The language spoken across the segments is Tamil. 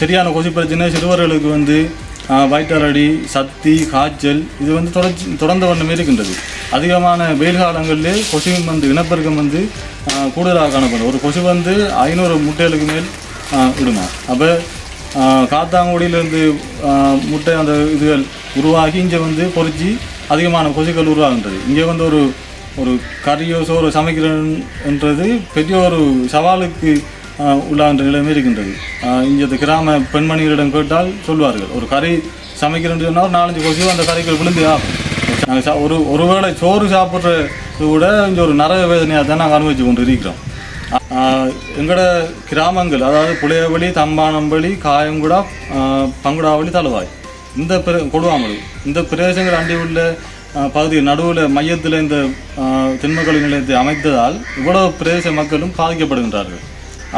சரியான கொசு பிரச்சனை சிறுவர்களுக்கு வந்து வயிற்றரடி சக்தி சத்தி காய்ச்சல் இது வந்து தொடர்ச்சி தொடர்ந்த வண்ணமே இருக்கின்றது. அதிகமான வெயில் காலங்களிலே கொசு வந்து இனப்பெருக்கம் வந்து கூடுதலாக காணப்படும். ஒரு கொசு வந்து ஐநூறு முட்டைகளுக்கு மேல் விடுமா. அப்போ காத்தாங்குடியிலேருந்து முட்டை அந்த இதுகள் உருவாகி இங்கே வந்து பொறிச்சு அதிகமான கொசுக்கள் உருவாகின்றது. இங்கே வந்து ஒரு ஒரு கறியோ சோறு சமைக்கிறன்றது பெரிய ஒரு சவாலுக்கு உள்ளாகின்ற நிலைமை இருக்கின்றது. இங்கே இந்த கிராம பெண்மணிகளிடம் கேட்டால் சொல்வார்கள். ஒரு கறி சமைக்கிறேன்னு சொன்னால் ஒரு நாலஞ்சு கொசு அந்த கறிகள் விழுந்து ஆகும். நாங்கள் சா ஒரு ஒருவேளை சோறு சாப்பிட்றது கூட இங்கே ஒரு நரக வேதனையாக தான் நாங்கள் அனுபவிச்சு கொண்டு இருக்கிறோம் எங்களோட கிராமங்கள் அதாவது புளியவழி தம்பானம்பள்ளி காயங்குடா பங்குடாவளி தலவாய் இந்த பிர கொடுவாமலு இந்த பிரதேசங்கள் அண்டி உள்ள பகுதி நடுவில் மையத்தில் இந்த திண்மக்கல்வி நிலையத்தை அமைத்ததால் இவ்வளவு பிரதேச மக்களும் பாதிக்கப்படுகின்றார்கள்.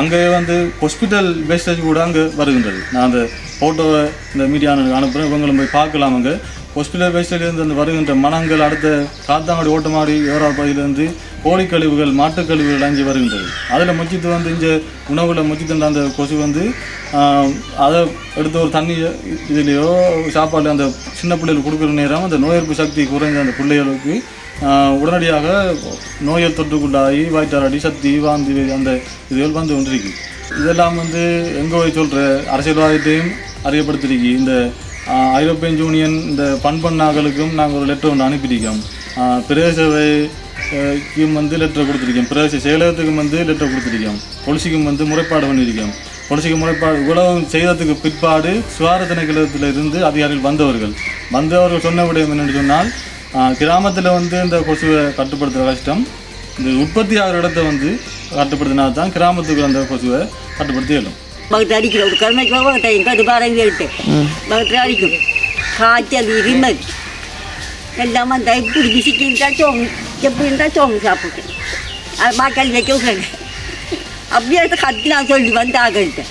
அங்கே வந்து ஹாஸ்பிட்டல் வேஸ்டேஜ் கூட அங்கே வருகின்றது. நான் அந்த ஃபோட்டோவை இந்த மீடியானுக்கு அனுப்புகிறேன் இவங்களும் போய் பார்க்கலாம் அங்கே. ஹாஸ்பிட்டல் வேஸ்டேஜ்லேருந்து அந்த வருகின்ற மனங்கள் அடுத்த காத்தாங்குடி ஓட்டமாடி யோரா பகுதியிலேருந்து மாட்டுக் மாட்டுக்கழிவுகள் அங்கே வருகின்றது. அதில் முச்சித்து வந்து இங்கே உணவில் முச்சித்துன்ற அந்த கொசு வந்து அதை எடுத்து ஒரு தண்ணி இதுலேயோ சாப்பாடு அந்த சின்ன பிள்ளைகளுக்கு கொடுக்குற நேரம் அந்த நோய் எதிர்ப்பு சக்தி குறைந்த அந்த பிள்ளைகளுக்கு உடனடியாக நோயல் தொற்றுக்குள்ளாகி வாய்த்தாரடி சக்தி வாந்தி அந்த இதுகள் வந்து கொண்டிருக்கு. இதெல்லாம் வந்து எங்கே போய் சொல்கிற அரசியல்வாதத்தையும் அறியப்படுத்திருக்கு. இந்த ஐரோப்பியன் யூனியன் இந்த பண்பண்ணாக்களுக்கும் நாங்கள் ஒரு லெட்டர் ஒன்று அனுப்பியிருக்கோம். பிரதேசவைக்கும் வந்து லெட்டர் கொடுத்துருக்கோம். பிரதேச செயலகத்துக்கும் வந்து லெட்டர் கொடுத்துருக்கோம். பொலிசிக்கும் வந்து முறைப்பாடு பண்ணியிருக்கோம். பொலிசிக்கு முறைப்பாடு உலகம் செய்ததுக்கு பிற்பாடு சுகாதார திணைக்களத்தில் இருந்து அதிகாரிகள் வந்தவர்கள். வந்தவர்கள் சொன்ன விடயம் என்னென்னு சொன்னால் கிராமத்தில் வந்து இந்த கொசுவை கட்டுப்படுத்துகிற கஷ்டம். இந்த உற்பத்தி ஆகிற இடத்த வந்து கட்டுப்படுத்தினா தான் கிராமத்துக்கு அந்த கொசுவை கட்டுப்படுத்தி இயலும் பக்கத்து அடிக்கிற ஒரு கருமைக்கு பக்கத்தை எங்கே அது பாருங்க இருக்கு பக்கத்தில் அடிக்கும். காய்ச்சல் இருமல். எல்லாம் அந்த இப்படி விசிக்கி இருந்தால் சோங்க எப்படி இருந்தால் சோங்க சாப்பிட்டு அது மாக்கால் வைக்க விடுறாங்க அப்படியே எடுத்து கத்தி நான் சொல்லி வந்து ஆகிட்ட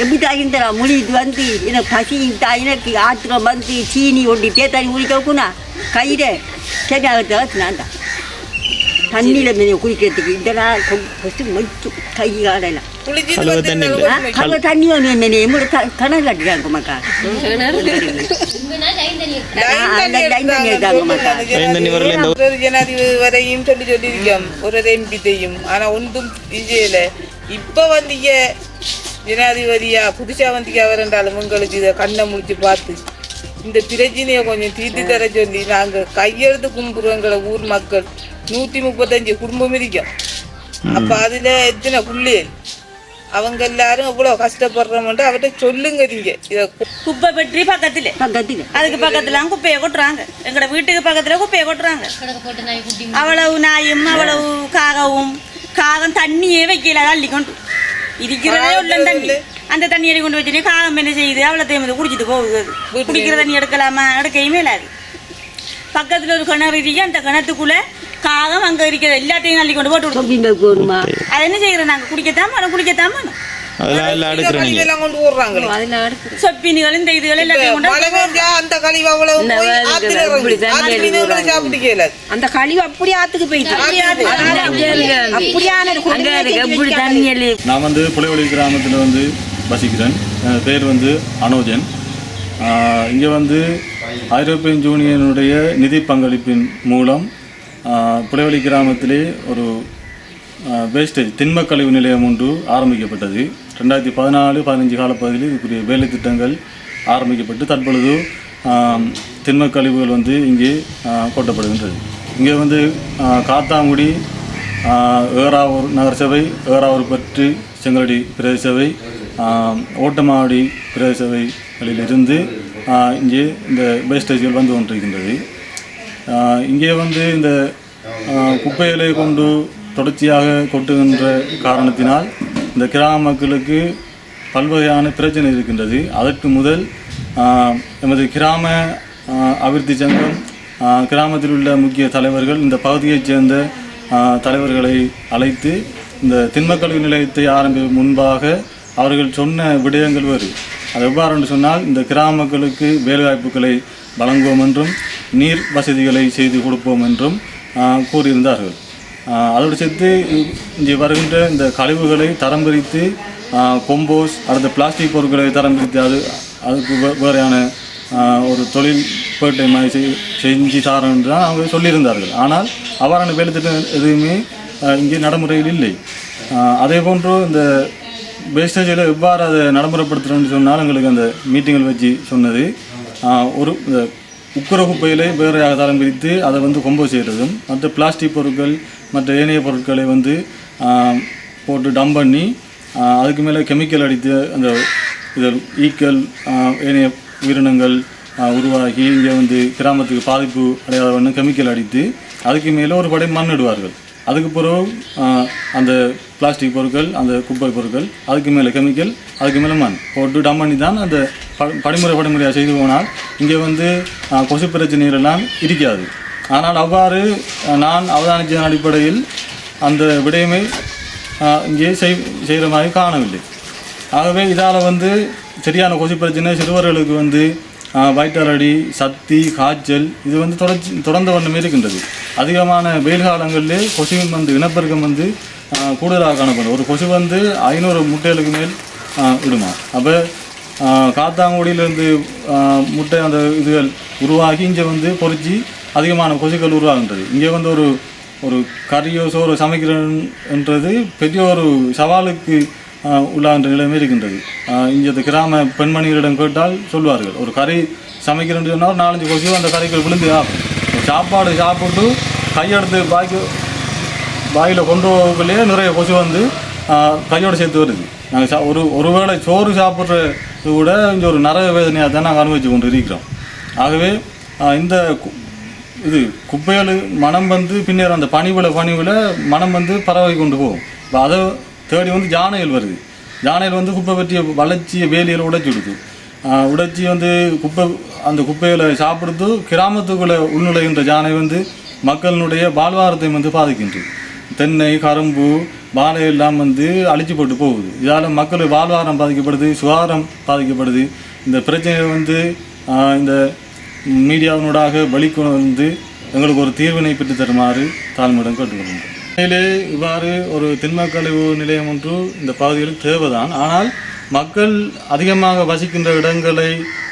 எப்படி தாகின்றா முடிட்டு வந்து எனக்கு பசி தா எனக்கு ஆத்திரம் வந்து சீனி ஒண்டி தேத்தாரி குடிக்க வைக்குனா கயிறு சரி ஆகிறது நான் தான் தண்ணியில் மீன் குடிக்கிறதுக்கு இதெல்லாம் கொசு மொய்க்கும் கை காலெல்லாம் கழுவ தண்ணி வந்து என்ன எம்மோட கணக்கு கட்டிட்டாங்க மக்கா ஜனாதிபதி வரையும் சொல்லி சொல்லியிருக்கோம் ஒரு எம்பி செய்யும் ஆனா ஒன்றும் செய்யல இப்ப வந்தீங்க ஜனாதிபதியா புதுசா வந்தீங்க அவரென்றாலும் உங்களுக்கு இதை கண்ணை முடிச்சு பார்த்து இந்த பிரச்சனையை கொஞ்சம் தீர்த்து தர சொல்லி நாங்க கையெழுத்து கும்பிடுறோம் எங்களை ஊர் மக்கள். நூத்தி முப்பத்தஞ்சு குடும்பம் இருக்கோம் அப்ப அதுல எத்தனை புள்ளியல் அவங்க எல்லாரும் இவ்வளவு கஷ்டப்படுறோம்ட்டு அவர்கிட்ட சொல்லுங்க நீங்க. இதை குப்பை பெட்டி பக்கத்துல. பக்கத்தில். அதுக்கு பக்கத்துல குப்பையை கொட்டுறாங்க. எங்கட வீட்டுக்கு பக்கத்துல குப்பையை கொட்டுறாங்க. அவ்வளவு நாயும் அவ்வளவு காகவும் காகம் தண்ணியே வைக்கல அள்ளி கொண்டு இருக்கிறதே உள்ள தண்ணி. அந்த தண்ணியை கொண்டு வச்சுட்டு காகம் என்ன செய்யுது? அவ்வளோத்தையும் வந்து குடிச்சிட்டு போகுது. அது. குடிக்கிற தண்ணி எடுக்கலாமா? எடுக்கையுமே இல்லாது. பக்கத்துல ஒரு கிணறு இருக்கு. அந்த கிணத்துக்குள்ள காகம் அங்க இருக்கிற எல்லாத்தையும் அள்ளி கொண்டு போட்டு அது என்ன செய்யறோம் நாங்க குடிக்கத்தான் வேணும் குடிக்கத்தான் சொப்பினிகள் இந்த இதுகள் அந்த கழிவு அவ்வளவு. அந்த கழிவு அப்படியே ஆத்துக்கு போயிட்டு நான் வந்து புலிவெளி கிராமத்தில் வந்து வசிக்கிறேன். பேர் வந்து அனோஜன். இங்கே வந்து ஐரோப்பியன் யூனியனுடைய நிதி பங்களிப்பின் மூலம் புலவெளி கிராமத்திலே ஒரு வேஸ்டேஜ் திண்ம கழிவு நிலையம் ஒன்று ஆரம்பிக்கப்பட்டது. ரெண்டாயிரத்தி பதினாலு பதினஞ்சு காலப்பகுதியில் இதுக்குரிய வேலை திட்டங்கள் ஆரம்பிக்கப்பட்டு தற்பொழுது திண்ம கழிவுகள் வந்து இங்கே கொட்டப்படுகின்றது. இங்கே வந்து காத்தாங்குடி ஏறாவூர் நகரசபை ஏறாவூர் பற்றி செங்கலடி பிரதேச சபை ஓட்டமாவடி பிரதேசவைகளிலிருந்து இங்கே இந்த வேஸ்டேஜ்கள் வந்து கொண்டிருக்கின்றது. இங்கே வந்து இந்த குப்பைகளை கொண்டு தொடர்ச்சியாக கொட்டுகின்ற காரணத்தினால் இந்த கிராம மக்களுக்கு பல்வகையான பிரச்சனை இருக்கின்றது. அதற்கு முதல் எமது கிராம அபிவிருத்தி சங்கம் கிராமத்தில் உள்ள முக்கிய தலைவர்கள் இந்த பகுதியைச் சேர்ந்த தலைவர்களை அழைத்து இந்த திண்மக்கழிவு நிலையத்தை ஆரம்பிக்கும் முன்பாக அவர்கள் சொன்ன விடயங்கள் வேறு. அது எவ்வாறு என்று சொன்னால் இந்த கிராம மக்களுக்கு வேலைவாய்ப்புகளை வழங்குவோம் என்றும் நீர் வசதிகளை செய்து கொடுப்போம் என்றும் கூறியிருந்தார்கள். அதோடு சேர்த்து இங்கே வருகின்ற இந்த கழிவுகளை தரம் பிரித்து கொம்போஸ் அடுத்த பிளாஸ்டிக் பொருட்களை தரம் பிரித்து அது அதுக்கு வேறையான ஒரு தொழில் பேட்டை மாதிரி செய் செஞ்சு தாரோம் என்று தான் அவங்க சொல்லியிருந்தார்கள். ஆனால் அவ்வாறான வேலை திட்டம் எதுவுமே இங்கே நடைமுறையில் இல்லை. அதே போன்று இந்த வேஸ்டேஜில் எவ்வாறு அதை நடைமுறைப்படுத்துகிறோம்னு சொன்னால் எங்களுக்கு அந்த மீட்டிங்கில் வச்சு சொன்னது. ஒரு இந்த உக்குர குப்பையிலே வேறையாக தளம் பிரித்து அதை வந்து கொம்போ செய்கிறதும் மற்ற பிளாஸ்டிக் பொருட்கள் மற்ற ஏனைய பொருட்களை வந்து போட்டு டம் பண்ணி அதுக்கு மேலே கெமிக்கல் அடித்து அந்த இதில் ஈக்கள் ஏனைய உயிரினங்கள் உருவாகி இங்கே வந்து கிராமத்துக்கு பாதிப்பு அடையாத வண்ணம் கெமிக்கல் அடித்து அதுக்கு மேலே ஒரு படை மண் இடுவார்கள். அதுக்கு பிறகு அந்த பிளாஸ்டிக் பொருட்கள் அந்த குப்பை பொருட்கள் அதுக்கு மேலே கெமிக்கல் அதுக்கு மேலே மண். போட்டு டம் பண்ணி தான் அந்த ப படிமுறை படிமுறையாக செய்து போனால் இங்கே வந்து கொசு பிரச்சனைகள் எல்லாம் இருக்காது. ஆனால் அவ்வாறு நான் அவதானித்ததன் அடிப்படையில் அந்த விடயமை இங்கே செய் செய்கிற மாதிரி காணவில்லை. ஆகவே இதால் வந்து சரியான கொசு பிரச்சனை சிறுவர்களுக்கு வந்து வயிற்றலடி சத்தி காய்ச்சல் இது வந்து தொடர்ச்சி தொடர்ந்த வண்ணமே இருக்கின்றது. அதிகமான வெயில் காலங்களிலே கொசுவின் வந்து இனப்பெருக்கம் வந்து கூடுதலாக காணப்படும். ஒரு கொசு வந்து ஐநூறு முட்டைகளுக்கு மேல் விடுமா? அப்போ காத்தாங்குடியிலேருந்து முட்டை அந்த இதுகள் உருவாகி இங்கே வந்து பொறிச்சு அதிகமான கொசுக்கள் உருவாகின்றது. இங்கே வந்து ஒரு ஒரு கறியோ சோறு சமைக்கிறன்றது பெரிய ஒரு சவாலுக்கு உள்ளாகின்ற நிலைமை இருக்கின்றது. இங்கே இந்த கிராம பெண்மணிகளிடம் கேட்டால் சொல்வார்கள் ஒரு கறி சமைக்கிறேன்னு சொன்னால் ஒரு நாலஞ்சு கொசு அந்த கறிக்கள் விழுந்து ஆகும். சாப்பாடு சாப்பிட்டு கையெடுத்து பாக்கி வாயில் கொண்டு போகக்குள்ளேயே நிறைய கொசு வந்து கையோடு சேர்த்து வருது. நாங்கள் சா ஒரு ஒருவேளை சோறு சாப்பிட்றது கூட இங்கே ஒரு நரக வேதனையாக தான் நாங்கள் அனுபவிச்சு கொண்டு இருக்கிறோம் ஆகவே இந்த கு- இது குப்பைகள் மனம் வந்து பின்னர் அந்த பனிவில் பனிவில் மனம் வந்து பறவை கொண்டு போகும். இப்போ அதை தேடி வந்து ஜானைகள் வருது. ஜானைகள் வந்து குப்பை பற்றிய வளர்ச்சியை வேலியில் உடைச்சி விடுது. உடைச்சி வந்து குப்பை அந்த குப்பைகளை சாப்பிடுத்து கிராமத்துக்குள்ளே உள்நுழைகின்ற ஜானை வந்து மக்களினுடைய வாழ்வாரத்தை வந்து பாதிக்கின்றது. தென்னை கரும்பு வாழை எல்லாம் வந்து அழிச்சு போட்டு போகுது. இதால் மக்கள் வாழ்வாரம் பாதிக்கப்படுது சுகாதாரம் பாதிக்கப்படுது. இந்த பிரச்சனையை வந்து இந்த மீடியாவினூடாக வெளிக்கொண்டு வந்து எங்களுக்கு ஒரு தீர்வினை பெற்று தருமாறு தாழ்மையிடம் கேட்டுக்கொள்கிறோம் உண்மையிலே இவ்வாறு ஒரு திண்ம கழிவு நிலையம் ஒன்று இந்த பகுதியில் தேவைதான். ஆனால் மக்கள் அதிகமாக வசிக்கின்ற இடங்களை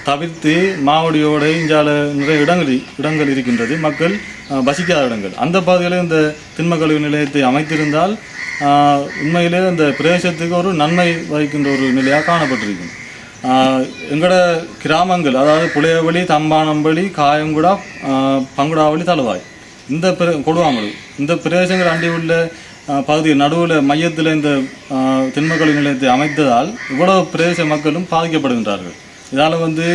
தவிர்த்து மாவடியோட இஞ்சால நிறைய இடங்கள் இடங்கள் இருக்கின்றது. மக்கள் வசிக்காத இடங்கள். அந்த பகுதியில் இந்த திண்ம கழிவு நிலையத்தை அமைத்திருந்தால் உண்மையிலே அந்த பிரதேசத்துக்கு ஒரு நன்மை வகிக்கின்ற ஒரு நிலையாக காணப்பட்டிருக்கும். எங்களோட கிராமங்கள் அதாவது புளியவழி தம்பானம்பள்ளி காயங்குடா பங்குடாவளி தலவாய் இந்த பிர கொடுவாமலு இந்த பிரதேசங்கள் அண்டி உள்ள பகுதி நடுவில் மையத்தில் இந்த திண்மக்கழிவு நிலையத்தை அமைத்ததால் இவ்வளவு பிரதேச மக்களும் பாதிக்கப்படுகின்றார்கள். இதால் வந்து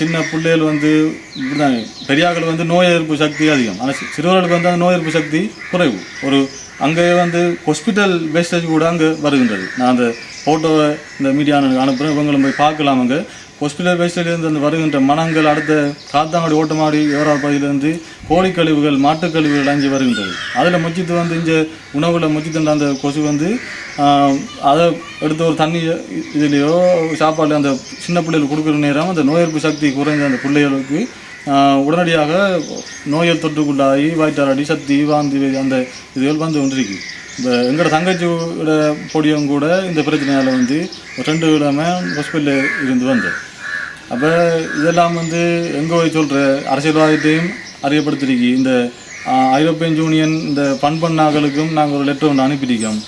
சின்ன பிள்ளைகள் வந்து இப்படிதான். பெரியாக்கள் வந்து நோய் எதிர்ப்பு சக்தி அதிகம். ஆனால் சிறுவர்களுக்கு வந்து அந்த நோய் எதிர்ப்பு சக்தி குறைவு. ஒரு அங்கே வந்து ஹாஸ்பிட்டல் வேஸ்டேஜ் கூட அங்கே வருகின்றது. நான் அந்த ஃபோட்டோவை இந்த மீடியா அனுப்புகிறேன் இவங்களும் போய் பார்க்கலாம் அங்கே. ஹொஸ்பிட்டல் வேஸ்டேஜ்லேருந்து அந்த வருகின்ற மனங்கள் அடுத்த காத்தாங்குடி ஓட்டமாடி ஏறார் பகுதியிலிருந்து கோழி கழிவுகள் மாட்டுக் கழிவுகள் அஞ்சு வருகின்றது. அதில் முச்சித்து வந்து இங்கே உணவில் முச்சித்துன்ற அந்த கொசு வந்து அதை எடுத்து ஒரு தண்ணி இதுலேயோ சாப்பாடு அந்த சின்ன பிள்ளைகள் கொடுக்குற நேரம் அந்த நோய் எதிர்ப்பு சக்தி குறைந்த அந்த பிள்ளைகளுக்கு உடனடியாக நோயல் தொற்றுக்குள்ளாகி வாய்த்தாராடி சக்தி வாந்தி அந்த இதுகள் வந்து ஒன்றிருக்கு இந்த எங்களோட தங்கச்சியோட பொடியும் கூட இந்த பிரச்சனையால் வந்து ரெண்டு கிழமை ஹாஸ்பிட்டலில் இருந்து வந்தேன் அப்போ இதெல்லாம் வந்து எங்கே போய் சொல்கிற அரசியல்வாதத்தையும் அறியப்படுத்திருக்கி. இந்த ஐரோப்பியன் யூனியன் இந்த பண்பண்ணாக்களுக்கும் நாங்கள் ஒரு லெட்டர் ஒன்று அனுப்பியிருக்கோம்.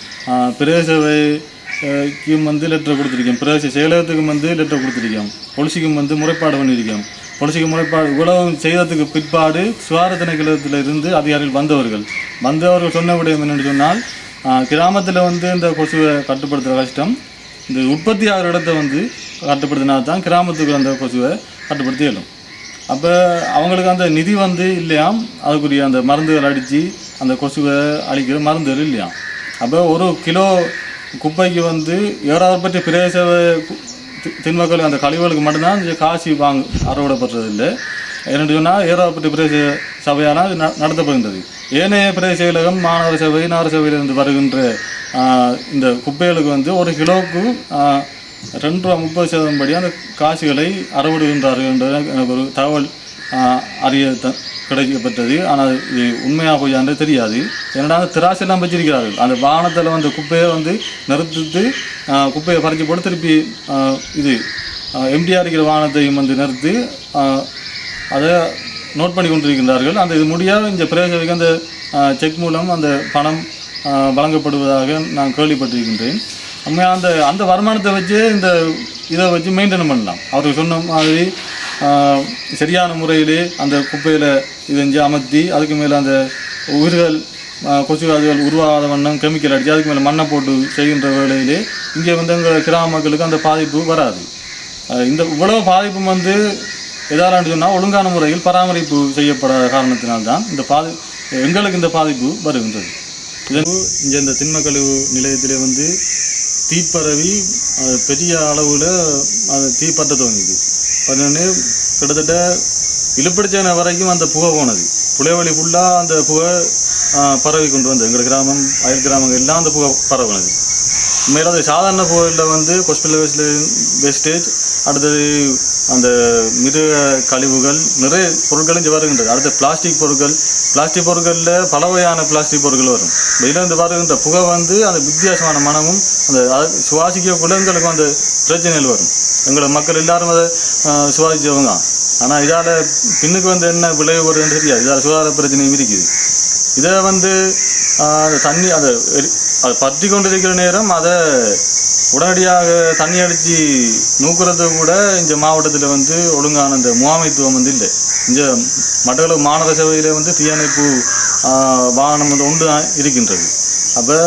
பிரதேசவைக்கும் வந்து லெட்டர் கொடுத்துருக்கோம். பிரதேச செயலகத்துக்கும் வந்து லெட்டர் கொடுத்துருக்கோம். பொலிசிக்கும் வந்து முறைப்பாடு பண்ணியிருக்கோம். பொலிசிக்கு முறைப்பாடு இவ்வளவு செய்ததுக்கு பிற்பாடு சுகாதார திணைக்களத்தில் இருந்து அதிகாரிகள் வந்தவர்கள். வந்தவர்கள் சொன்ன விடயம் என்னென்னு சொன்னால் கிராமத்தில் வந்து இந்த கொசுவை கட்டுப்படுத்துகிற கஷ்டம் இந்த உற்பத்தி ஆகிற இடத்த வந்து கட்டுப்படுத்தினா தான் கிராமத்துக்கு அந்த கொசுவை கட்டுப்படுத்தி இயலும் அப்போ அவங்களுக்கு அந்த நிதி வந்து இல்லையாம் அதுக்குரிய அந்த மருந்துகள் அடித்து அந்த கொசுவை அழிக்கிற மருந்துகள் இல்லையாம். அப்போ ஒரு கிலோ குப்பைக்கு வந்து ஏறாவற்பட்ட பிரதேச திண்மக்கள் அந்த கழிவுகளுக்கு மட்டும்தான் இந்த காசு வாங்க அறுவடைப்படுறது இல்லை என்னென்னு சொன்னால் ஏறாவற்பட்ட பிரதேச சபையால் அது ந- நடத்தப்படுகின்றது. ஏனைய பிரதேச செயலகம் மாநகர சபை நகர சபையிலிருந்து வருகின்ற இந்த குப்பைகளுக்கு வந்து ஒரு கிலோவுக்கு ரெண்டு ரூபா முப்பது சதவீதம் படி அந்த காசுகளை அறவிடுகின்றார்கள் என்ற எனக்கு ஒரு தகவல் அறிய த கிடைக்கப்பட்டது. ஆனால் இது உண்மையாக போயான்னு தெரியாது. ஏன்னா அந்த எல்லாம் வச்சிருக்கிறார்கள். அந்த வாகனத்தில் வந்து குப்பையை வந்து நிறுத்திட்டு குப்பையை பறித்து போட்டு திருப்பி இது எம்டிஆர் இருக்கிற வாகனத்தையும் வந்து நிறுத்தி அதை நோட் பண்ணி கொண்டிருக்கின்றார்கள். அந்த இது முடியாத இந்த பிரதேசத்துக்கு அந்த செக் மூலம் அந்த பணம் வழங்கப்படுவதாக நான் கேள்விப்பட்டிருக்கின்றேன். உண்மையாக அந்த அந்த வருமானத்தை வச்சு இந்த இதை வச்சு மெயின்டைன் பண்ணலாம். அவருக்கு சொன்ன மாதிரி சரியான முறையிலே அந்த குப்பையில் இதை அமர்த்தி அதுக்கு மேலே அந்த உயிர்கள் கொசு கொசுகாதுகள் உருவாகாத வண்ணம் கெமிக்கல் அடித்து அதுக்கு மேலே மண்ணை போட்டு செய்கின்ற வேளையிலே இங்கே வந்து எங்கள் கிராம மக்களுக்கு அந்த பாதிப்பு வராது. இந்த இவ்வளவு பாதிப்பு வந்து எதாவது சொன்னால் ஒழுங்கான முறையில் பராமரிப்பு செய்யப்படாத காரணத்தினால்தான் இந்த பாதி எங்களுக்கு இந்த பாதிப்பு வருகின்றது. இதன் இங்கே இந்த திண்மக்கழிவு நிலையத்திலே வந்து தீப்பரவி அது பெரிய அளவில் அது தீப்பற்ற துவங்கிது. பதினொன்று கிட்டத்தட்ட இழுப்பிடிச்சேன வரைக்கும் அந்த புகை போனது. புலைவழி ஃபுல்லாக அந்த புகை பரவி கொண்டு வந்தது. எங்கள் கிராமம் அயல் கிராமங்கள் எல்லாம் அந்த புகை பரவினது. மேலே அது சாதாரண புகையில் வந்து கொஸ்பில் வேஸ்ட் வேஸ்டேஜ் அடுத்தது அந்த மிருக கழிவுகள் நிறைய பொருட்களும் வருகின்றது அடுத்து பிளாஸ்டிக் பொருட்கள். பிளாஸ்டிக் பொருட்களில் பல வகையான பிளாஸ்டிக் பொருட்கள் வரும். இதிலிருந்து வருகின்ற புகை வந்து அந்த வித்தியாசமான மனமும் அந்த சுவாசிக்க குழந்தைகளுக்கும் எங்களுக்கு அந்த பிரச்சனைகள் வரும். எங்களை மக்கள் எல்லாரும் அதை சுவாசித்தவங்க சுவாசிச்சவங்க. ஆனால் இதால் பின்னுக்கு வந்து என்ன விளைவு வருதுன்னு தெரியாது. இதால் சுகாதார பிரச்சனையும் இருக்குது. இதை வந்து தண்ணி அதை அது பற்றி கொண்டிருக்கிற நேரம் அதை உடனடியாக தண்ணி அடித்து நூக்குறது கூட இந்த மாவட்டத்தில் வந்து ஒழுங்கான இந்த முகாமைத்துவம் வந்து இல்லை. இந்த மட்டக்களவு மாநகர சபையில் வந்து தீயணைப்பு வாகனம் வந்து ஒன்று தான் இருக்கின்றது. அப்போ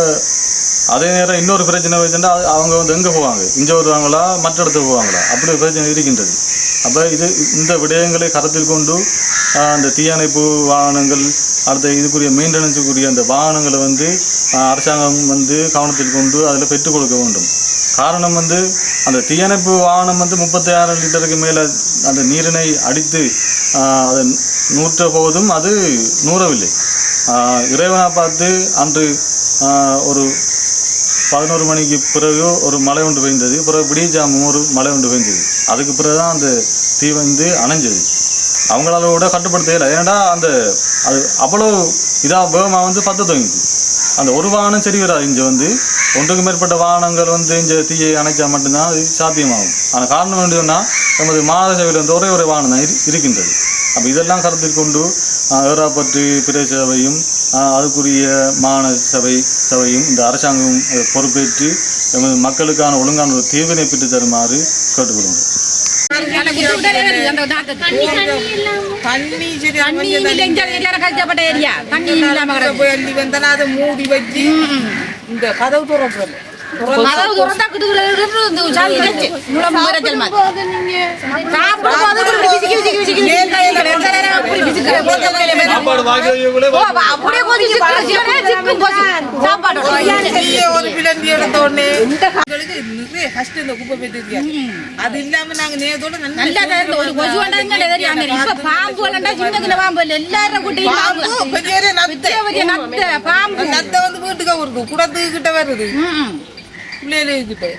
அதே நேரம் இன்னொரு பிரச்சனை வச்சுட்டா அவங்க வந்து எங்கே போவாங்க? இங்கே வருவாங்களா? மற்ற இடத்துக்கு போவாங்களா? அப்படி ஒரு பிரச்சனை இருக்கின்றது. அப்போ இது இந்த விடயங்களை கருத்தில் கொண்டு அந்த தீயணைப்பு வாகனங்கள் அடுத்த இதுக்குரிய மெயின்டெனன்ஸுக்குரிய அந்த வாகனங்களை வந்து அரசாங்கம் வந்து கவனத்தில் கொண்டு அதில் பெற்றுக் கொடுக்க வேண்டும். காரணம் வந்து அந்த தீயணைப்பு வாகனம் வந்து முப்பத்தாயிரம் லிட்டருக்கு மேலே அந்த நீரினை அடித்து அதை நூற்ற போதும் அது நூறவில்லை. இறைவனை பார்த்து அன்று ஒரு பதினோரு மணிக்கு பிறகு ஒரு மழை ஒன்று பெய்ந்தது. பிறகு விடிய ஜாமும் ஒரு மழை ஒன்று பெய்ந்தது. அதுக்கு பிறகு தான் அந்த தீ வந்து அணைஞ்சது. அவங்களால கூட கட்டுப்படுத்தல ஏன்னா அந்த அது அவ்வளோ இதாக வேகமாக வந்து பத்த தொங்கிது. அந்த ஒரு வாகனம் சரி வராது. இங்கே வந்து ஒன்றுக்கு மேற்பட்ட வாகனங்கள் வந்து இங்கே தீயை அணைச்சா மட்டும்தான் அது சாத்தியமாகும். ஆனால் காரணம் வேண்டியதுன்னா நமது மாத சபையில் வந்து ஒரே ஒரு வாகனம் தான் இருக்கின்றது. அப்போ இதெல்லாம் கருத்தில் கொண்டு ஆஹ், பிரதேச சபையும் அதுக்குரிய மாநகர சபை சபையும் இந்த அரசாங்கமும் பொறுப்பேற்று எமது மக்களுக்கான ஒழுங்கான ஒரு தீர்வினை பெற்று தருமாறு கேட்டுக்கொள்கிறோம் தண்ணி சரி தண்ணி எல்லாரும் கஷ்டப்பட்ட ஏரியா தண்ணி இல்லாம கிடக்கு மூடி வச்சு இந்த கதவு திறக்கிறது கஷ்டம் இந்த குப்பை பெற்று அது இல்லாம நாங்க நேரத்தோட நல்லா. ஒரு கொசு இப்ப பாம்பு வேண்டாம் சின்ன சின்ன பாம்பு இல்ல எல்லாரும் கூட்டி பாம்பு பாம்பு பெரிய நத்தை பெரிய பெரிய நத்தை பாம்பு நத்தை வந்து வீட்டுக்கு வருது குடத்துக்கு கிட்ட வருது. பிள்ளைகளுக்கு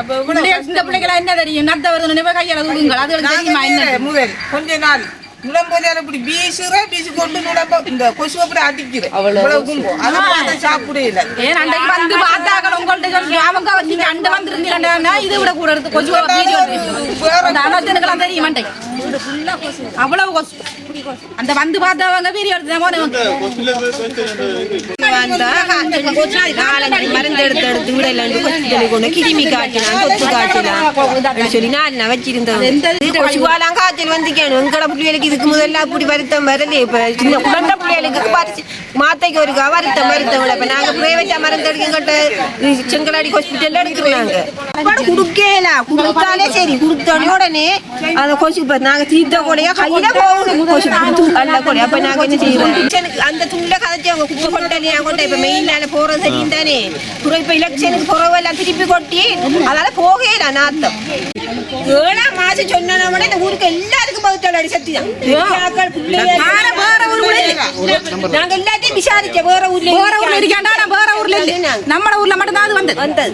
அப்ப கூட பிள்ளைகள் என்ன தெரியும்? நத்தை வருது நினைவு கையால தூங்குங்கள் அது தெரியுமா என்ன முதல்? கொஞ்ச நாள். நுழம்போது இப்படி வீசுற வீசி கொண்டு நுழம்ப இந்த கொசு அப்படி அடிக்கிறேன் அவ்வளவு. கும்பு. அதை பார்த்தா சாப்பிடவே இல்லை. ஏன் அன்றைக்கு வந்து பார்த்தாக்கள் உங்கள்ட்ட சொல்லி? அவங்க நீங்க அண்ட வந்திருந்தீங்கன்னா இதை விட கூட எடுத்து வந்து அந்த அவ்வளவு கொசு. வந்து பார்த்தவங்க வீடியோ மருந்து எடுத்து எடுத்து கொண்டு கிருமி சொல்லி நான் வச்சிருந்தேன் கொசுவாலாம் காய்ச்சல் வந்துக்கணும் எங்கட பிள்ளைகளுக்கு இதுக்கு முதல்ல அப்படி வருத்தம் வரல இப்ப சின்ன குழந்தை பிள்ளைகளுக்கு பறிச்சு மாத்தைக்கு ஒரு வருத்தம் வருத்தம் இப்ப நாங்க பிரைவேட்டா மருந்து எடுக்கிட்ட செங்கலாடி ஹாஸ்பிட்டல்ல எடுக்கிறாங்க குடுக்கல குடுத்தாலே சரி. கொடுத்தோடனே உடனே அந்த கொசு இப்ப நாங்க தீர்த்த கூடயா கையில போகணும் கொசு அல்ல கூட அப்ப நாங்க என்ன எலெக்ஷனுக்கு அந்த துள்ள கதைச்சு அவங்க குப்பை கொட்டலையா கொட்ட இப்ப மெயினால போறது தெரியும் தானே. அப்புறம் இப்ப எலெக்ஷனுக்கு புறவெல்லாம் திருப்பி கொட்டி அதனால போகல நாத்தம் ஏழாம் மாசம் சொன்ன இந்த ஊருக்கு எல்லாருக்கும் பகுத்தோட அடி சக்தி தான். பெரியாக்கள், பிள்ளைகள், வேற ஊர் இல்ல நாங்க எல்லாத்தையும் விசாரிச்ச வேற ஊர்ல வேற ஊர்ல இருக்காண்டா நான் வேற ஊர்ல இல்ல நம்ம ஊர்ல மட்டும் தான் அது வந்தது வந்தது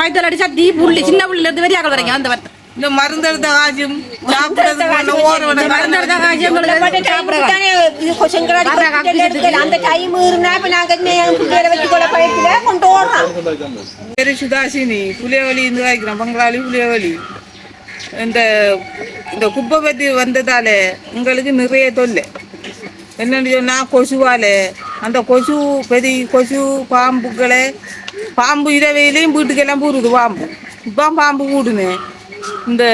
மைத்தல் அடிச்சா தீ புள்ளி சின்ன புள்ளில இருந்து வெறியாக்கள் வரைக்கும் அந்த வருத்தம் இந்த மருந்தெடுத்த காய்ச்சும் சாப்பிடுறது போன ஓரவன மருந்தெடுத்த காய்ச்சி எங்களுக்கு சாப்பிட அந்த டைம் இருந்தா இப்ப நாங்க என்ன பிள்ளைகளை வச்சு கொள்ள பயத்துல கொண்டு ஓடுறோம் பேரு சுதாசினி புளியவலி இருந்து வாய்க்கிறோம் பங்களாளி புளியவலி இந்த இந்த குப்பைப்பத்தி வந்ததால் உங்களுக்கு எங்களுக்கு நிறைய தொல்லை. என்னென்னு சொன்னால் கொசுவால் அந்த கொசு பெரிய கொசு பாம்புகளை பாம்பு இரவையிலையும் வீட்டுக்கெல்லாம் பூருது பாம்பு. இப்போ பாம்பு கூடுனு இந்த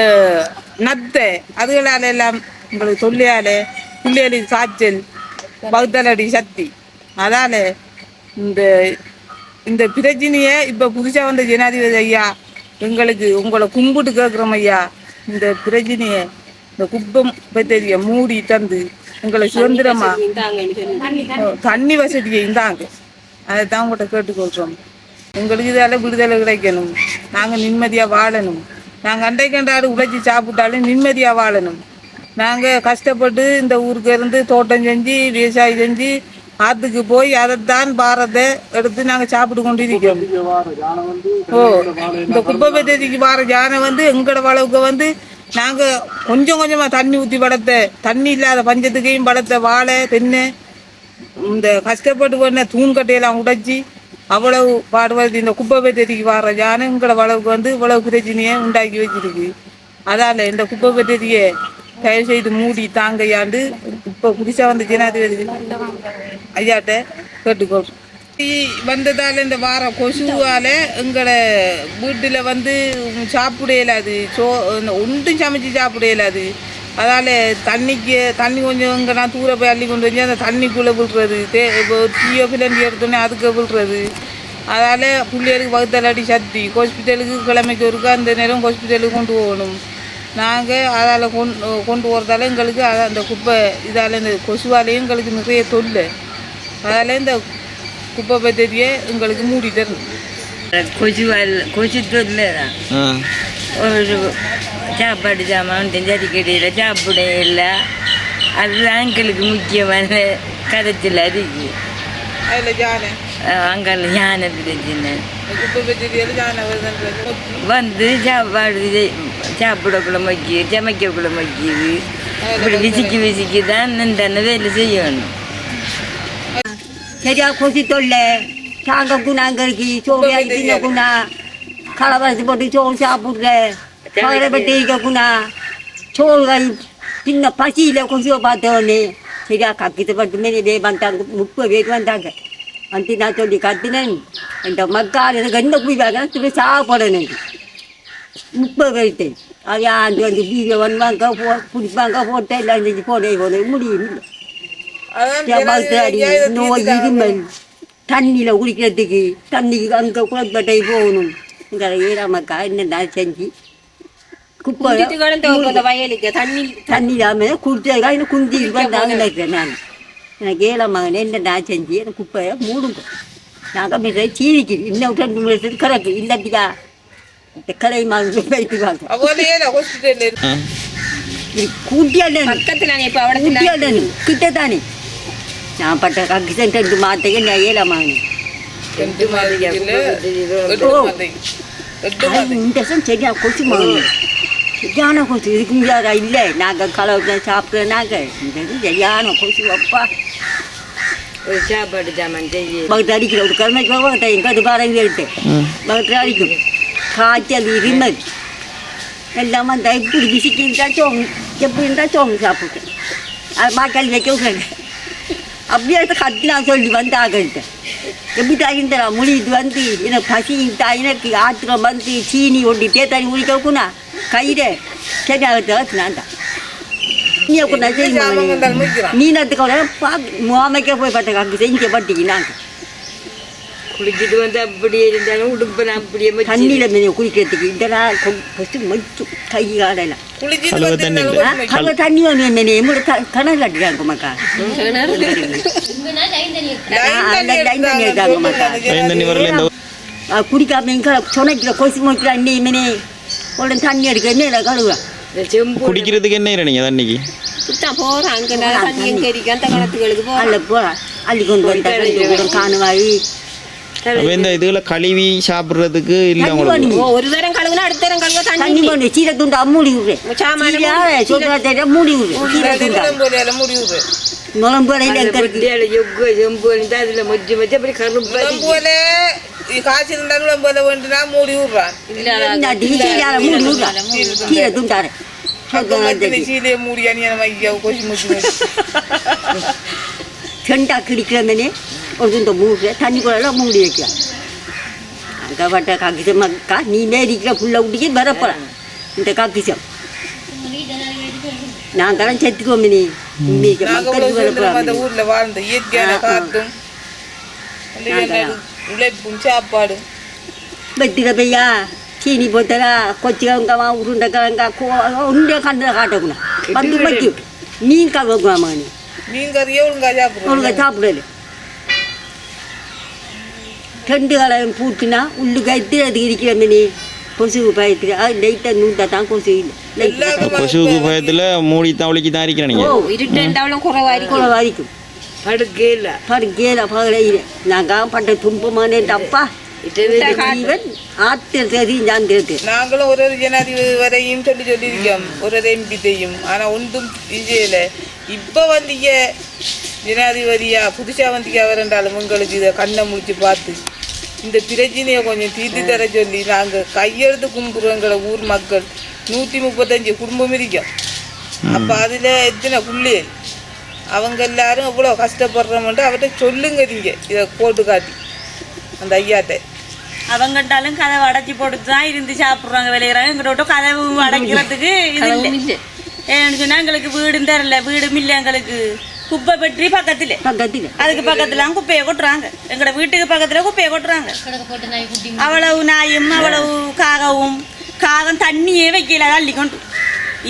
நத்தை அதுகளால எல்லாம் உங்களுக்கு தொல்லையால் பிள்ளைகளுக்கு காய்ச்சல் பௌத்தலடி சக்தி. அதால் இந்த இந்த பிரச்சனையை இப்போ புதுசாக வந்த ஜனாதிபதி ஐயா எங்களுக்கு உங்களை கும்பிட்டு கேட்குறோம் ஐயா. இந்த பிரச்சனையை இந்த குப்பம் பத்திரியை மூடி தந்து எங்களை சுதந்திரமா தண்ணி வசதியை இந்தாங்க. அதை தான் உங்கள்கிட்ட கேட்டுக்கொள்கிறோம் எங்களுக்கு இதால் விடுதலை கிடைக்கணும். நாங்கள் நிம்மதியாக வாழணும். நாங்கள் அண்டை கண்டாடு உழைச்சி சாப்பிட்டாலும் நிம்மதியாக வாழணும். நாங்கள் கஷ்டப்பட்டு இந்த ஊருக்கு இருந்து தோட்டம் செஞ்சு விவசாயம் செஞ்சு ஆற்றுக்கு போய் அதைத்தான் பாரத எடுத்து நாங்கள் சாப்பிட்டு கொண்டு இருக்கோம் ஓ இந்த குப்பை பத்திரிக்கு வார யானை வந்து எங்களோட வளவுக்கு வந்து நாங்கள் கொஞ்சம் கொஞ்சமாக தண்ணி ஊற்றி வளர்த்த தண்ணி இல்லாத பஞ்சத்துக்கையும் வளர்த்த வாழை தென்னை இந்த கஷ்டப்பட்டு பண்ண கட்டையெல்லாம் உடைச்சி அவ்வளவு பாடுபடுத்தி இந்த குப்பை பத்திரிக்கு வர யானை எங்களோட வளவுக்கு வந்து இவ்வளவு பிரச்சனையை உண்டாக்கி வச்சிருக்கு. அதால இந்த குப்பை பத்திரியை தயவு செய்து மூடி தாங்கையாண்டு இப்போ புதுசாக வந்த ஜனாதிபதி ஐயாட்ட கேட்டுக்கொள்றோம் வந்ததால இந்த வார கொசுவால எங்களை வீட்டில் வந்து சாப்பிட இயலாது சோ இந்த ஒன்றும் சமைச்சு சாப்பிட இயலாது அதால் தண்ணிக்கு தண்ணி கொஞ்சம் இங்கே நான் தூர போய் அள்ளி கொண்டு வந்து அந்த தண்ணிக்குள்ளே விழுறது. தே இப்போ டீயோ பிளண்டி எடுத்தோன்னே அதுக்கு விழுறது. அதால் பிள்ளைகளுக்கு வகுத்தலாடி சக்தி ஹாஸ்பிட்டலுக்கு கிழமைக்கு ஒருக்கா அந்த நேரம் ஹாஸ்பிட்டலுக்கு கொண்டு போகணும். நாங்கள் அதால் கொண்டு கொண்டு போகிறதால எங்களுக்கு அதான் அந்த குப்பை இதால் இந்த கொசுவாலையும் எங்களுக்கு நிறைய தொல்லை. அதால் இந்த குப்பை பத்திரியை எங்களுக்கு மூடி தரணும். கொசு வரல கொசு தொல்லை தான். ஆ. ஒரு சாப்பாடு சாமான் செஞ்சாதி கடையில் சாப்பிட இல்லை. அதுதான் எங்களுக்கு முக்கியமான கதைச்சில் இருக்கு அதில் ஜானை அங்கே ஞான பிரச்சனை வந்து சாப்பாடு சாப்பிடக்குள்ள மக்கிது சமைக்கக்குள்ள மக்கிது இப்படி விசிக்கி விசிக்கி தான் இந்த வேலை செய்யணும். சரியா கொசு தொல்லை. தாங்க குணாங்கருக்கு சோறு தின்ன குணா. கலவரத்து போட்டு சோறு சாப்பிட்ற. பகலை பட்டு இருக்க குணா. சோறு சின்ன பசியில் கொசுவை பார்த்தோன்னே சரியா கக்கிட்டு பட்டு மேலே வந்தாங்க. முப்பது பேர் வந்தாங்க. வந்து நான் சொல்லி கத்தினேன் இந்த மக்கள் எனக்கு என்ன குடிப்பாங்க திரும்ப சாப்பிடணும். முப்பது பேர்த்து அது ஆண்டு வந்து வீடியோ வருவாங்க போ பிடிப்பாங்க போட்டு எல்லாம் செஞ்சு போட போட முடியும். இல்லை நோய். இருமல். தண்ணியில் குடிக்கிறதுக்கு தண்ணிக்கு அங்கே குளப்பட்டை போகணும். இங்கே ஏறாமக்கா என்னென்ன செஞ்சு. குப்பை வயலுக்கு தண்ணி. தண்ணி இல்லாமல் குடிச்சதுக்கா இன்னும் குந்தி வந்தாங்க நினைக்கிறேன் நான். எனக்கு ஏழாம் மகன் என்னென்ன செஞ்சு எனக்கு குப்பையை மூடுங்க. நாங்கள் மிக சீரிக்கு இன்னும் ரெண்டு வருஷத்துக்கு கிடக்கு இல்லாட்டியா இந்த கலை மாதிரி போயிட்டு வாங்க அவ்வளோ ஏல ஹாஸ்பிட்டலில் இருக்கு ஆ இது கூட்டியாலே பக்கத்துல இப்ப அவட கூட்டியாலே கிட்ட தானே நான் பட்ட கக்கிசன் ரெண்டு மாத்தைக்கு நான் மாதம் இந்த சரியா கொசு மகன் சரியான கொசு இதுக்கு முடியாதா இல்லை நாங்கள் கலவை சாப்பிட்ற நாங்கள் இந்த சரியான கொசு அப்பா சாப்பாடு சாமான் செய்ய பக்கத்து அடிக்கிற ஒரு கிழமைக்கு பக்கத்தை எங்கே அது பாருங்க எடுத்து பக்கத்தில் அடிக்கும் காய்ச்சல் இருமல் எல்லாம் வந்தா இப்படி பிசிக்கு இருந்தால் சோங்க எப்படி இருந்தால் சோங்க சாப்பிட்டேன் அது மாக்காளி வைக்க விட்றாங்க அப்படியே கத்தி நான் சொல்லி வந்து ஆகிட்ட எப்படி தாங்கிட்டா முழிட்டு வந்து எனக்கு பசி ஆத்திரம் வந்து சீனி ஒட்டிட்டே தண்ணி குடிக்க வைக்குனா கையில சரி நான் தான் நீ வந்தாலும் முடிக்கிறான். நீ நட்டுக்க பார்க்க முகாமைக்கே போய் பார்த்தேன் அங்கே செஞ்ச பட்டிக்கு நாங்கள் குளிச்சுட்டு வந்து அப்படியே இருந்தாலும் உடுப்பெல்லாம் அப்படியே வச்சு தண்ணியில் மீன் குளிக்கிறதுக்கு இதெல்லாம் ஃபஸ்ட்டு மொச்சு கை. கொசு அங்கே தண்ணி வந்து என்ன எங்களோட கிணறு கட்டிட்டாங்க மக்கா தண்ணி குடிக்காம இங்கே சொனைக்கிற கொசு மொக்கிற அண்ணி மீனே உடனே தண்ணி எடுக்க என்ன கழுவுறா இந்த செம்பு குடிக்கிறதுக்கு என்ன இறனிங்க தண்ணிக்கு இந்த இதுல கழுவி சாப்பிடுறதுக்கு இல்ல உங்களுக்கு? ஒரு தரம் கழுவுனா அடுத்த தரம் கழுவ தண்ணி கொண்டு சீரை துண்டா மூடி விடுறேன் மூடி காய்ச்சல் இருந்தாலும் போல வேண்டுனா மூடி விடுறான் இந்த டீச்சர் மூடி விடுறேன் சீரை துண்டாரு சீலையை மூடி அணியான மையா கொசி முச்சு செண்டா கிடிக்கிறமனே ஒரு துண்டை மூடுற தண்ணி கூட மூடி வைக்கலாம் அங்கே பட்ட காக்கிசம் அக்கா நீ மேரிக்கிற புள்ள விட்டிக்கு வரப்போறேன் இந்த காக்கிசம் நான் தரம் செத்துக்கோமே நீ இன்னைக்கு நாங்க மக்களுக்கு இவ்வளவு சுதந்திரமா அந்த வரப்போறேன் ஊர்ல வாழ்ந்த இயற்கையான காத்தும் உழைப்பும் சாப்பாடும் வெட்டிட பையா சீனி போத்தரா கொச்சி கிழங்கா உருண்டை கிழங்கா உண்டே கண்ணில் காட்டக்கூடாது. வந்து வைக்கி. மீன் கவக்குவாமா நீ மீன் கறியே ஒழுங்கா ஒழுங்கா சாப்பிடுவோம் சாப்பிடல. ரெண்டு கலையும் பூட்டினா உள்ளு கைத்து அது இருக்கிற மணி கொசு பயத்துல. அது லைட்டாக நூண்டா தான் கொசு இல்லை. கொசுவுக்கு பயத்துல மூடி தவளைக்கு தான் இருக்கிறீங்க ஓ இருட்டேன்டாவளும் குறவாரி கூட வரைக்கும் படுக்கையில். படுக்கையில் பகலையில் நாங்கள் பட்ட துன்பமான அப்பா நாங்களும் ஒரு ஒரு ஜனாதிபதி வரையும் சொல்லி சொல்லியிருக்கோம். ஒரு ஒரு எம்பி தெரியும் ஆனா ஒன்றும் விஜயில இப்ப வந்தீங்க ஜனாதிபதியா புதுசா வந்தீங்க அவரென்றாலும் உங்களுக்கு இதை கண்ணை முடிச்சு பார்த்து. இந்த பிரச்சனையை கொஞ்சம் தீர்த்து தர சொல்லி நாங்க கையெழுத்து கும்பிடுறோம் எங்களை ஊர் மக்கள். நூற்றி முப்பத்தஞ்சு குடும்பம் இருக்கோம். அப்ப அதுல எத்தனை புள்ளியல் அவங்க எல்லாரும் எவ்வளோ கஷ்டப்படுறோம்ட்டு அவர்கிட்ட சொல்லுங்க நீங்க. இதை போட்டு காட்டி. அந்த ஐயாட்ட. அவங்கட்டாலும் கதவை அடைச்சி போட்டு தான் இருந்து சாப்பிட்றாங்க விளையிறாங்க. எங்கிட்ட கதவு அடைக்கிறதுக்கு இது இல்லை. ஏன்னு சொன்னா எங்களுக்கு வீடும் தரல வீடும் இல்லை எங்களுக்கு. குப்பை பெற்றி பக்கத்துல. பக்கத்தில். அதுக்கு பக்கத்துல குப்பையை கொட்டுறாங்க. எங்களோட வீட்டுக்கு பக்கத்துல குப்பையை கொட்டுறாங்க. அவ்வளவு நாயும் அவ்வளவு காகவும் காகம் தண்ணியே வைக்கல அதை அள்ளி கொண்டு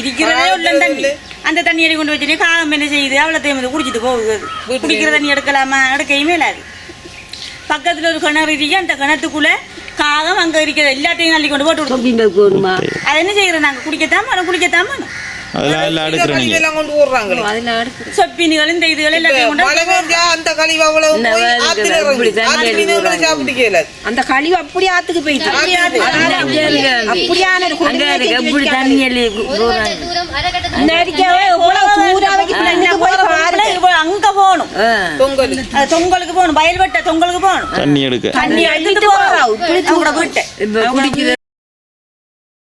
இருக்கிறதே உள்ள தண்ணி அந்த தண்ணியை கொண்டு வச்சுட்டு காகம் என்ன செய்யுது? அவ்வளோ தேய்மது குடிச்சிட்டு போகுது. அது. குடிக்கிற தண்ணி எடுக்கலாமா? எடுக்கையுமே இல்லாது. பக்கத்துல ஒரு கிணறு இருக்கு. அந்த கிணத்துக்குள்ள காகம் அங்க இருக்கிற எல்லாத்தையும் அள்ளி கொண்டு போட்டு போகணுமா அது என்ன செய்யறோம் நாங்க குடிக்கத்தான் வேணும் குடிக்கத்தான் வேணும் அதெல்லாம் எல்லாம் எடுக்கிறீங்க. எல்லாம் கொண்டு போடுறாங்களே சொப்பினிகள் இந்த இதுகள் கொண்டு அந்த கழிவு அவ்வளவு போய் ஆத்துல இறங்குது. அந்த கழிவு அப்படி ஆத்துக்கு போயிட்டு அப்படியான ஒரு கொடுமையை செஞ்சு வைக்காது. இந்த அடிக்கவே இவ்வளவு தூராவைக்கு பிள்ளைங்க போய் பாருங்க. இவ்வளவு அங்க பொங்கல் அது தொங்கலுக்கு போகணும். வயல் வெட்ட தொங்கலுக்கு போகணும். தண்ணி எடுக்க. தண்ணி எடுத்துட்டு போறோம் இப்படி கூட வீட்டை